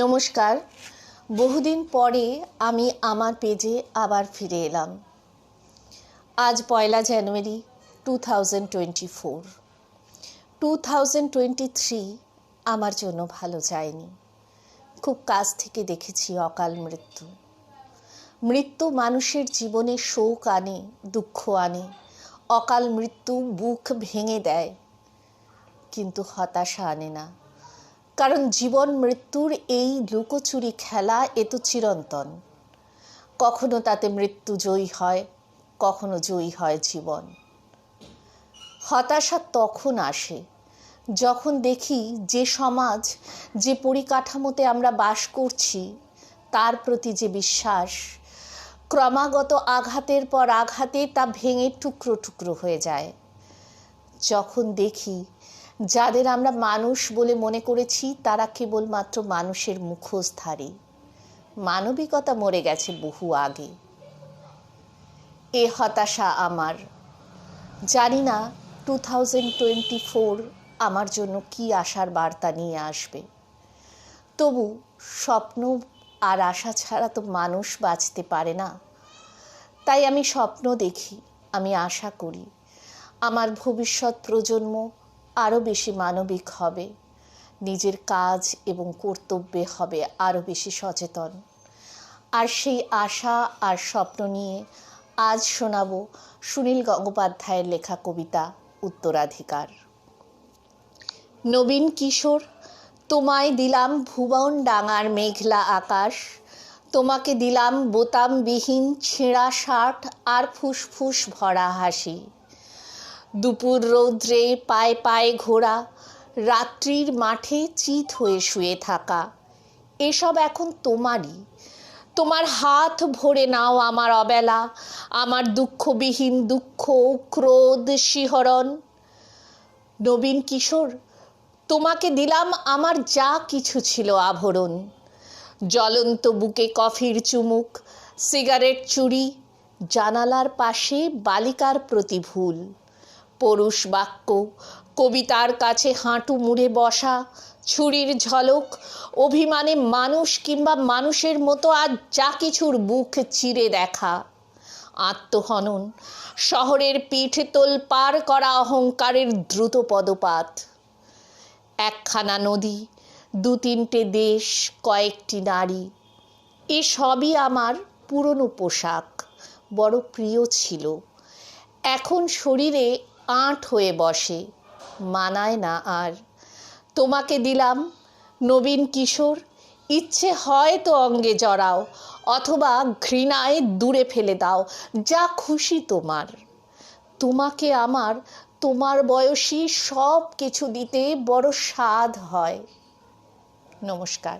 নমস্কার। বহুদিন পরে আমি আমার পেজে আবার ফিরে এলাম। আজ পয়লা জানুয়ারি two thousand twenty four two thousand twenty three আমার জন্য ভালো যায়নি। খুব কাছ থেকে দেখেছি অকাল মৃত্যু। মৃত্যু মানুষের জীবনে শোক আনে, দুঃখ আনে, অকাল মৃত্যু বুক ভেঙে দেয়, কিন্তু হতাশা আনে না। কারণ জীবন, মৃত্যুর এই লুকোচুরি খেলা এ তো চিরন্তন। কখনো তাতে মৃত্যু জয়ী হয়, কখনো জয়ী হয় জীবন। হতাশা তখন আসে। যখন দেখি যে সমাজ, যে পরিকাঠামোতে আমরা বাস করছি, তার প্রতি যে বিশ্বাস, ক্রমাগত আঘাতের পর আঘাতে তা ভেঙে টুকরো টুকরো হয়ে যায়। যখন দেখি যাদের আমরা মানুষ বলে মনে করেছি, তারা কেবলমাত্র মানুষের মুখোশধারী। মানবিকতা মরে গেছে বহু আগে। এ হতাশা আমার। জানি না টু থাউজেন্ড টোয়েন্টি ফোর আমার জন্য কি আশার বার্তা নিয়ে আসবে। তবু স্বপ্ন আর আশা ছাড়া তো মানুষ বাঁচতে পারে না। তাই আমি স্বপ্ন দেখি, আমি আশা করি। আমার ভবিষ্যৎ প্রজন্ম আরও বেশি মানবিক হবে। নিজের কাজ এবং কর্তব্যে হবে আরও বেশি সচেতন। আর সেই আশা আর স্বপ্ন নিয়ে আজ শোনাব সুনীল গঙ্গোপাধ্যায়ের লেখা কবিতা, উত্তরাধিকার। নবীন কিশোর, তোমায় দিলাম ভুবন ডাঙার মেঘলা আকাশ, তোমাকে দিলাম বোতামবিহীন ছেঁড়া শার্ট আর ফুসফুস ভরা হাসি। দুপুর রৌদ্রে পায়ে পায়ে ঘোরা, রাত্রির মাঠে চিত হয়ে শুয়ে থাকা, এসব এখন তোমারই। তোমার হাত ভরে নাও আমার অবেলা, আমার দুঃখবিহীন দুঃখ, ক্রোধ, শিহরণ। নবীন কিশোর, তোমাকে দিলাম আমার যা কিছু ছিল আভরণ। জ্বলন্ত বুকে কফির চুমুক, সিগারেট চুরি, জানালার পাশে বালিকার প্রতি ভুল পরুষ বাক্য। কবিতার কাছে হাঁটু মুড়ে বসা, ছুরির ঝলক, অভিমানে মানুষ কিংবা মানুষের মতো আর যা কিছুর বুক চিরে দেখা। আত্মহনন, শহরের পিঠ তোল পার করা অহংকারের দ্রুত পদপাত একখানা নদী দু তিনটে দেশ, কয়েকটি নারী, এ সবই আমার পুরনো পোশাক, বড় প্রিয় ছিল। এখন শরীরে আঁট হয়ে বসে, মানায় না আর। তোমাকে দিলাম, নবীন কিশোর, ইচ্ছে হয় তো অঙ্গে জড়াও, অথবা ঘৃণায় দূরে ফেলে দাও, যা খুশি তোমার। তোমাকে আমার, তোমার বয়সী সব কিছু দিতে বড় স্বাদ হয়। নমস্কার।